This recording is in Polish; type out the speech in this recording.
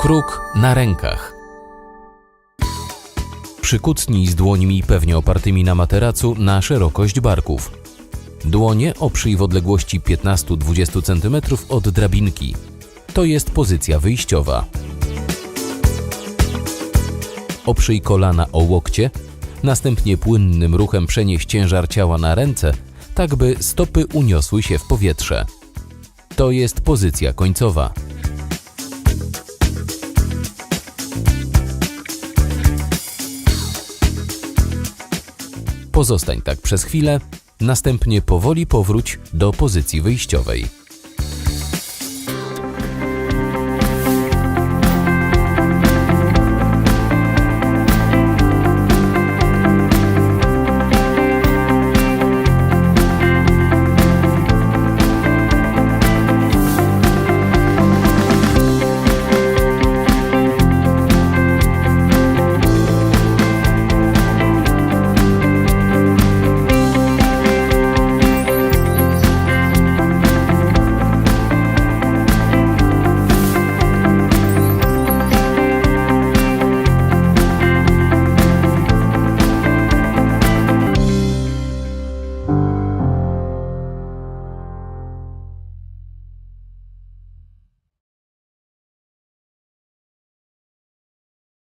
Kruk na rękach. Przykucnij z dłońmi pewnie opartymi na materacu na szerokość barków. Dłonie oprzyj w odległości 15-20 cm od drabinki. To jest pozycja wyjściowa. Oprzyj kolana o łokcie, następnie płynnym ruchem przenieś ciężar ciała na ręce, tak by stopy uniosły się w powietrze. To jest pozycja końcowa. Pozostań tak przez chwilę, następnie powoli powróć do pozycji wyjściowej.